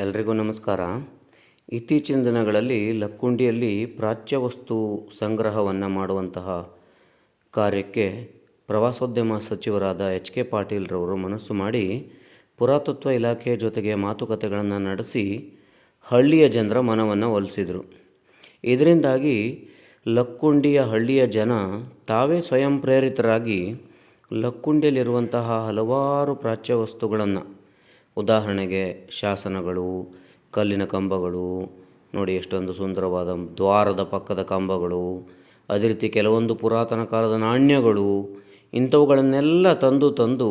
ಎಲ್ರಿಗೂ ನಮಸ್ಕಾರ. ಇತ್ತೀಚಿನ ದಿನಗಳಲ್ಲಿ ಲಕ್ಕುಂಡಿಯಲ್ಲಿ ಪ್ರಾಚ್ಯ ವಸ್ತು ಸಂಗ್ರಹವನ್ನು ಮಾಡುವಂತಹ ಕಾರ್ಯಕ್ಕೆ ಪ್ರವಾಸೋದ್ಯಮ ಸಚಿವರಾದ ಎಚ್ ಕೆ ಪಾಟೀಲ್ರವರು ಮನಸ್ಸು ಮಾಡಿ ಪುರಾತತ್ವ ಇಲಾಖೆಯ ಜೊತೆಗೆ ಮಾತುಕತೆಗಳನ್ನು ನಡೆಸಿ ಹಳ್ಳಿಯ ಜನರ ಮನವನ್ನು ಒಲಿಸಿದರು. ಇದರಿಂದಾಗಿ ಲಕ್ಕುಂಡಿಯ ಹಳ್ಳಿಯ ಜನ ತಾವೇ ಸ್ವಯಂ ಪ್ರೇರಿತರಾಗಿ ಲಕ್ಕುಂಡಿಯಲ್ಲಿರುವಂತಹ ಹಲವಾರು ಪ್ರಾಚ್ಯ ವಸ್ತುಗಳನ್ನು ಉದಾಹರಣೆಗೆ ಶಾಸನಗಳು, ಕಲ್ಲಿನ ಕಂಬಗಳು, ನೋಡಿ ಎಷ್ಟೊಂದು ಸುಂದರವಾದ ದ್ವಾರದ ಪಕ್ಕದ ಕಂಬಗಳು, ಅದೇ ರೀತಿ ಕೆಲವೊಂದು ಪುರಾತನ ಕಾಲದ ನಾಣ್ಯಗಳು, ಇಂಥವುಗಳನ್ನೆಲ್ಲ ತಂದು ತಂದು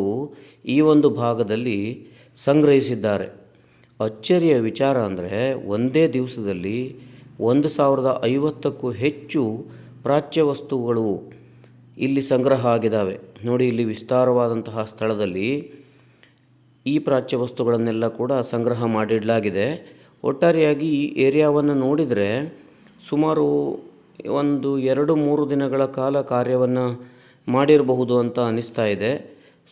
ಈ ಒಂದು ಭಾಗದಲ್ಲಿ ಸಂಗ್ರಹಿಸಿದ್ದಾರೆ. ಅಚ್ಚರಿಯ ವಿಚಾರ ಅಂದರೆ ಒಂದೇ ದಿವಸದಲ್ಲಿ ಒಂದು ಸಾವಿರದ ಐವತ್ತಕ್ಕೂ ಹೆಚ್ಚು ಪ್ರಾಚ್ಯ ವಸ್ತುಗಳು ಇಲ್ಲಿ ಸಂಗ್ರಹ ಆಗಿದ್ದಾವೆ. ನೋಡಿ ಇಲ್ಲಿ ವಿಸ್ತಾರವಾದಂತಹ ಸ್ಥಳದಲ್ಲಿ ಈ ಪ್ರಾಚ್ಯ ವಸ್ತುಗಳನ್ನೆಲ್ಲ ಕೂಡ ಸಂಗ್ರಹ ಮಾಡಿಡಲಾಗಿದೆ. ಒಟ್ಟಾರೆಯಾಗಿ ಈ ಏರಿಯಾವನ್ನು ನೋಡಿದರೆ ಸುಮಾರು ಒಂದು ಎರಡು ಮೂರು ದಿನಗಳ ಕಾಲ ಕಾರ್ಯವನ್ನು ಮಾಡಿರಬಹುದು ಅಂತ ಅನ್ನಿಸ್ತಾ ಇದೆ.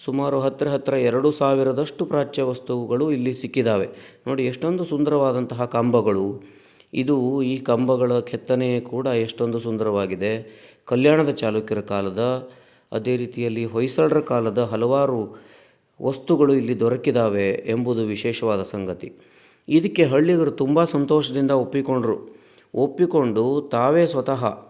ಸುಮಾರು ಹತ್ತಿರ ಹತ್ತಿರ ಎರಡು ಸಾವಿರದಷ್ಟು ಪ್ರಾಚ್ಯ ವಸ್ತುಗಳು ಇಲ್ಲಿ ಸಿಕ್ಕಿದ್ದಾವೆ ನೋಡಿ, ಎಷ್ಟೊಂದು ಸುಂದರವಾದಂತಹ ಕಂಬಗಳು. ಇದು ಈ ಕಂಬಗಳ ಕೆತ್ತನೆ ಕೂಡ ಎಷ್ಟೊಂದು ಸುಂದರವಾಗಿದೆ. ಕಲ್ಯಾಣದ ಚಾಲುಕ್ಯರ ಕಾಲದ, ಅದೇ ರೀತಿಯಲ್ಲಿ ಹೊಯ್ಸಳರ ಕಾಲದ ಹಲವಾರು ವಸ್ತುಗಳು ಇಲ್ಲಿ ದೊರಕಿದಾವೆ ಎಂಬುದು ವಿಶೇಷವಾದ ಸಂಗತಿ. ಇದಕ್ಕೆ ಹಳ್ಳಿಗರು ತುಂಬ ಸಂತೋಷದಿಂದ ಒಪ್ಪಿಕೊಂಡರು. ಒಪ್ಪಿಕೊಂಡು ತಾವೇ ಸ್ವತಃ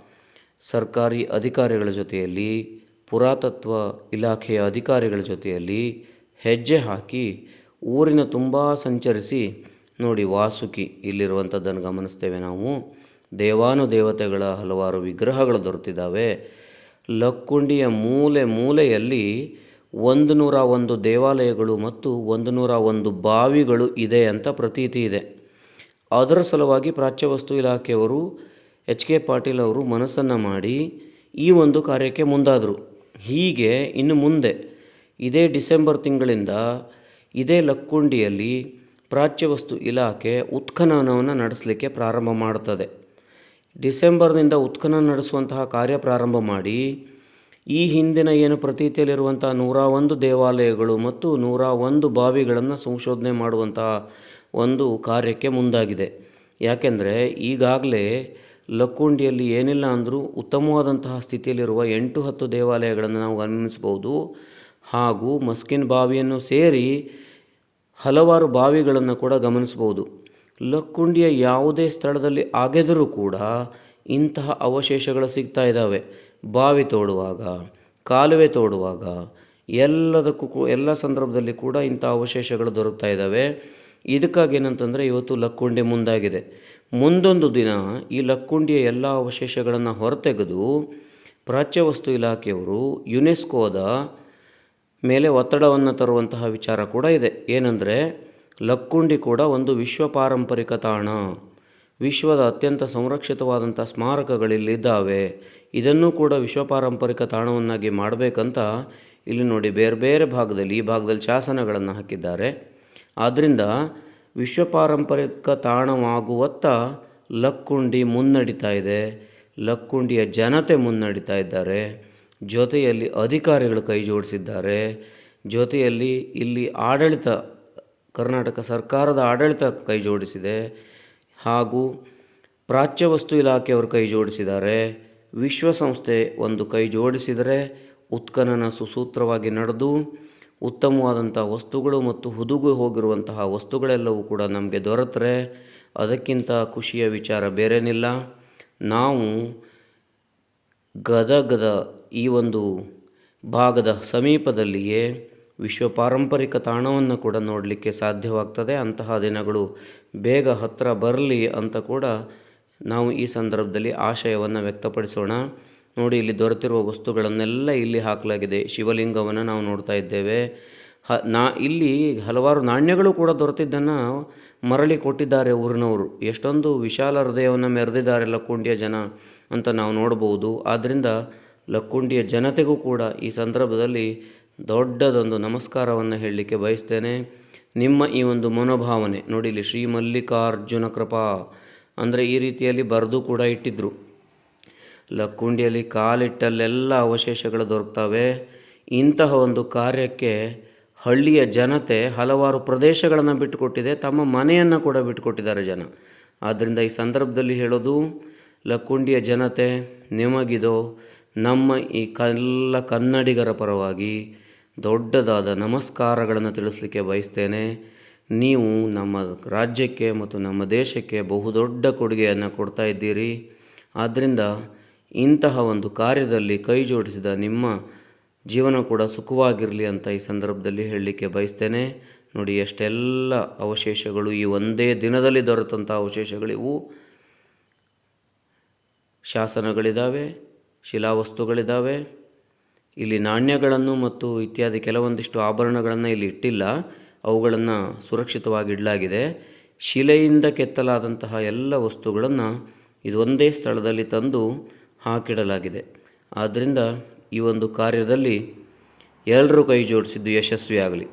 ಸರ್ಕಾರಿ ಅಧಿಕಾರಿಗಳ ಜೊತೆಯಲ್ಲಿ, ಪುರಾತತ್ವ ಇಲಾಖೆಯ ಅಧಿಕಾರಿಗಳ ಜೊತೆಯಲ್ಲಿ ಹೆಜ್ಜೆ ಹಾಕಿ ಊರಿನ ತುಂಬ ಸಂಚರಿಸಿ ನೋಡಿ ವಾಸುಕಿ ಇಲ್ಲಿರುವಂಥದ್ದನ್ನು ಗಮನಿಸ್ತೇವೆ ನಾವು. ದೇವಾನುದೇವತೆಗಳ ಹಲವಾರು ವಿಗ್ರಹಗಳು ದೊರೆತಿದ್ದಾವೆ. ಲಕ್ಕುಂಡಿಯ ಮೂಲೆ ಮೂಲೆಯಲ್ಲಿ ಒಂದು ನೂರ ಒಂದು ದೇವಾಲಯಗಳು ಮತ್ತು ಒಂದು ನೂರ ಒಂದು ಬಾವಿಗಳು ಇದೆ ಅಂತ ಪ್ರತೀತಿ ಇದೆ. ಅದರ ಸಲುವಾಗಿ ಪ್ರಾಚ್ಯವಸ್ತು ಇಲಾಖೆಯವರು ಎಚ್ ಕೆ ಪಾಟೀಲ್ ಅವರು ಮನಸ್ಸನ್ನು ಮಾಡಿ ಈ ಒಂದು ಕಾರ್ಯಕ್ಕೆ ಮುಂದಾದರು. ಹೀಗೆ ಇನ್ನು ಮುಂದೆ ಇದೇ ಡಿಸೆಂಬರ್ ತಿಂಗಳಿಂದ ಇದೇ ಲಕ್ಕುಂಡಿಯಲ್ಲಿ ಪ್ರಾಚ್ಯವಸ್ತು ಇಲಾಖೆ ಉತ್ಖನನವನ್ನು ನಡೆಸಲಿಕ್ಕೆ ಪ್ರಾರಂಭ ಮಾಡುತ್ತದೆ ಡಿಸೆಂಬರ್ನಿಂದ ಉತ್ಖನನ ನಡೆಸುವಂತಹ ಕಾರ್ಯ ಪ್ರಾರಂಭ ಮಾಡಿ ಈ ಹಿಂದಿನ ಏನು ಪ್ರತೀತಿಯಲ್ಲಿರುವಂಥ ನೂರ ಒಂದು ದೇವಾಲಯಗಳು ಮತ್ತು ನೂರ ಒಂದು ಬಾವಿಗಳನ್ನು ಸಂಶೋಧನೆ ಮಾಡುವಂತಹ ಒಂದು ಕಾರ್ಯಕ್ಕೆ ಮುಂದಾಗಿದೆ. ಯಾಕೆಂದರೆ ಈಗಾಗಲೇ ಲಕ್ಕುಂಡಿಯಲ್ಲಿ ಏನಿಲ್ಲ ಅಂದರೂ ಉತ್ತಮವಾದಂತಹ ಸ್ಥಿತಿಯಲ್ಲಿರುವ ಎಂಟು ಹತ್ತು ದೇವಾಲಯಗಳನ್ನು ನಾವು ಗಮನಿಸಬಹುದು. ಹಾಗೂ ಮಸ್ಕಿನ್ ಬಾವಿಯನ್ನು ಸೇರಿ ಹಲವಾರು ಬಾವಿಗಳನ್ನು ಕೂಡ ಗಮನಿಸಬಹುದು. ಲಕ್ಕುಂಡಿಯ ಯಾವುದೇ ಸ್ಥಳದಲ್ಲಿ ಆಗೆದರೂ ಕೂಡ ಇಂತಹ ಅವಶೇಷಗಳು ಸಿಗ್ತಾ ಇದ್ದಾವೆ. ಬಾವಿ ತೋಡುವಾಗ, ಕಾಲುವೆ ತೋಡುವಾಗ ಎಲ್ಲದಕ್ಕೂ ಎಲ್ಲ ಸಂದರ್ಭದಲ್ಲಿ ಕೂಡ ಇಂಥ ಅವಶೇಷಗಳು ದೊರಕ್ತಾ ಇದ್ದಾವೆ. ಇದಕ್ಕಾಗಿ ಏನಂತಂದರೆ ಇವತ್ತು ಲಕ್ಕುಂಡಿ ಮುಂದಾಗಿದೆ. ಮುಂದೊಂದು ದಿನ ಈ ಲಕ್ಕುಂಡಿಯ ಎಲ್ಲ ಅವಶೇಷಗಳನ್ನು ಹೊರತೆಗೆದು ಪ್ರಾಚ್ಯ ವಸ್ತು ಇಲಾಖೆಯವರು ಯುನೆಸ್ಕೋದ ಮೇಲೆ ಒತ್ತಡವನ್ನು ತರುವಂತಹ ವಿಚಾರ ಕೂಡ ಇದೆ. ಏನಂದರೆ ಲಕ್ಕುಂಡಿ ಕೂಡ ಒಂದು ವಿಶ್ವ ಪಾರಂಪರಿಕ ತಾಣ. ವಿಶ್ವದ ಅತ್ಯಂತ ಸಂರಕ್ಷಿತವಾದಂಥ ಸ್ಮಾರಕಗಳಿಲ್ಲಿದ್ದಾವೆ. ಇದನ್ನು ಕೂಡ ವಿಶ್ವಪಾರಂಪರಿಕ ತಾಣವನ್ನಾಗಿ ಮಾಡಬೇಕಂತ ಇಲ್ಲಿ ನೋಡಿ ಬೇರೆ ಬೇರೆ ಭಾಗದಲ್ಲಿ ಈ ಭಾಗದಲ್ಲಿ ಶಾಸನಗಳನ್ನು ಹಾಕಿದ್ದಾರೆ. ಆದ್ದರಿಂದ ವಿಶ್ವಪಾರಂಪರಿಕ ತಾಣವಾಗುವತ್ತ ಲಕ್ಕುಂಡಿ ಮುನ್ನಡಿತಾ ಇದೆ. ಲಕ್ಕುಂಡಿಯ ಜನತೆ ಮುನ್ನಡಿತಾ ಇದ್ದಾರೆ. ಜೊತೆಯಲ್ಲಿ ಅಧಿಕಾರಿಗಳು ಕೈ ಜೋಡಿಸಿದ್ದಾರೆ. ಜೊತೆಯಲ್ಲಿ ಇಲ್ಲಿ ಆಡಳಿತ, ಕರ್ನಾಟಕ ಸರ್ಕಾರದ ಆಡಳಿತ ಕೈ ಜೋಡಿಸಿದೆ. ಹಾಗೂ ಪ್ರಾಚ್ಯವಸ್ತು ಇಲಾಖೆಯವರು ಕೈ ಜೋಡಿಸಿದ್ದಾರೆ. ವಿಶ್ವಸಂಸ್ಥೆ ಒಂದು ಕೈ ಜೋಡಿಸಿದರೆ ಉತ್ಖನನ ಸುಸೂತ್ರವಾಗಿ ನಡೆದು ಉತ್ತಮವಾದಂಥ ವಸ್ತುಗಳು ಮತ್ತು ಹುದುಗು ಹೋಗಿರುವಂತಹ ವಸ್ತುಗಳೆಲ್ಲವೂ ಕೂಡ ನಮಗೆ ದೊರೆತರೆ. ಅದಕ್ಕಿಂತ ಖುಷಿಯ ವಿಚಾರ ಬೇರೇನಿಲ್ಲ. ನಾವು ಗದಗದ ಈ ಒಂದು ಭಾಗದ ಸಮೀಪದಲ್ಲಿಯೇ ವಿಶ್ವ ಪಾರಂಪರಿಕ ತಾಣವನ್ನು ಕೂಡ ನೋಡಲಿಕ್ಕೆ ಸಾಧ್ಯವಾಗ್ತದೆ. ಅಂತಹ ದಿನಗಳು ಬೇಗ ಹತ್ತಿರ ಬರಲಿ ಅಂತ ಕೂಡ ನಾವು ಈ ಸಂದರ್ಭದಲ್ಲಿ ಆಶಯವನ್ನು ವ್ಯಕ್ತಪಡಿಸೋಣ. ನೋಡಿ, ಇಲ್ಲಿ ದೊರೆತಿರುವ ವಸ್ತುಗಳನ್ನೆಲ್ಲ ಇಲ್ಲಿ ಹಾಕಲಾಗಿದೆ. ಶಿವಲಿಂಗವನ್ನು ನಾವು ನೋಡ್ತಾ ಇದ್ದೇವೆ. ಹ, ನಾ, ಇಲ್ಲಿ ಹಲವಾರು ನಾಣ್ಯಗಳು ಕೂಡ ದೊರೆತಿದ್ದನ್ನು ಮರಳಿ ಕೊಟ್ಟಿದ್ದಾರೆ ಊರಿನವರು. ಎಷ್ಟೊಂದು ವಿಶಾಲ ಹೃದಯವನ್ನು ಮೆರೆದಿದ್ದಾರೆ ಲಕ್ಕುಂಡಿಯ ಜನ ಅಂತ ನಾವು ನೋಡಬಹುದು. ಆದ್ದರಿಂದ ಲಕ್ಕುಂಡಿಯ ಜನತೆಗೂ ಕೂಡ ಈ ಸಂದರ್ಭದಲ್ಲಿ ದೊಡ್ಡದೊಂದು ನಮಸ್ಕಾರವನ್ನು ಹೇಳಲಿಕ್ಕೆ ಬಯಸ್ತೇನೆ. ನಿಮ್ಮ ಈ ಒಂದು ಮನೋಭಾವನೆ, ನೋಡಿ, ಇಲ್ಲಿ ಶ್ರೀ ಮಲ್ಲಿಕಾರ್ಜುನ ಕೃಪಾ ಅಂದರೆ ಈ ರೀತಿಯಲ್ಲಿ ಬರೆದು ಕೂಡ ಇಟ್ಟಿದ್ದರು ಲಕ್ಕುಂಡಿಯಲ್ಲಿ ಕಾಲಿಟ್ಟಲ್ಲೆಲ್ಲ ಅವಶೇಷಗಳು ದೊರಕ್ತವೆ. ಇಂತಹ ಒಂದು ಕಾರ್ಯಕ್ಕೆ ಹಳ್ಳಿಯ ಜನತೆ ಹಲವಾರು ಪ್ರದೇಶಗಳನ್ನು ಬಿಟ್ಟುಕೊಟ್ಟಿದೆ. ತಮ್ಮ ಮನೆಯನ್ನು ಕೂಡ ಬಿಟ್ಟುಕೊಟ್ಟಿದ್ದಾರೆ ಜನ. ಆದ್ದರಿಂದ ಈ ಸಂದರ್ಭದಲ್ಲಿ ಹೇಳೋದು, ಲಕ್ಕುಂಡಿಯ ಜನತೆ ನಿಮಗಿದೋ, ನಮ್ಮ ಈ ಕಲ್ಲ ಕನ್ನಡಿಗರ ಪರವಾಗಿ ದೊಡ್ಡದಾದ ನಮಸ್ಕಾರಗಳನ್ನು ತಿಳಿಸಲಿಕ್ಕೆ ಬಯಸ್ತೇನೆ. ನೀವು ನಮ್ಮ ರಾಜ್ಯಕ್ಕೆ ಮತ್ತು ನಮ್ಮ ದೇಶಕ್ಕೆ ಬಹುದೊಡ್ಡ ಕೊಡುಗೆಯನ್ನು ಕೊಡ್ತಾ ಇದ್ದೀರಿ. ಆದ್ದರಿಂದ ಇಂತಹ ಒಂದು ಕಾರ್ಯದಲ್ಲಿ ಕೈ ಜೋಡಿಸಿದ ನಿಮ್ಮ ಜೀವನ ಕೂಡ ಸುಖವಾಗಿರಲಿ ಅಂತ ಈ ಸಂದರ್ಭದಲ್ಲಿ ಹೇಳಲಿಕ್ಕೆ ಬಯಸ್ತೇನೆ. ನೋಡಿ, ಎಷ್ಟೆಲ್ಲ ಅವಶೇಷಗಳು ಈ ಒಂದೇ ದಿನದಲ್ಲಿ ದೊರೆತಂಥ ಅವಶೇಷಗಳಿವು. ಶಾಸನಗಳಿದ್ದಾವೆ ಶಿಲಾವಸ್ತುಗಳಿದ್ದಾವೆ ಇಲ್ಲಿ ನಾಣ್ಯಗಳನ್ನು ಮತ್ತು ಇತ್ಯಾದಿ ಕೆಲವೊಂದಿಷ್ಟು ಆಭರಣಗಳನ್ನು ಇಲ್ಲಿ ಇಟ್ಟಿಲ್ಲ. ಅವುಗಳನ್ನು ಸುರಕ್ಷಿತವಾಗಿ ಇಡಲಾಗಿದೆ. ಶಿಲೆಯಿಂದ ಕೆತ್ತಲಾದಂತಹ ಎಲ್ಲ ವಸ್ತುಗಳನ್ನು ಇದೊಂದೇ ಸ್ಥಳದಲ್ಲಿ ತಂದು ಹಾಕಿಡಲಾಗಿದೆ. ಆದ್ದರಿಂದ ಈ ಒಂದು ಕಾರ್ಯದಲ್ಲಿ ಎಲ್ಲರೂ ಕೈ ಜೋಡಿಸಿದ್ದು ಯಶಸ್ವಿಯಾಗಲಿ.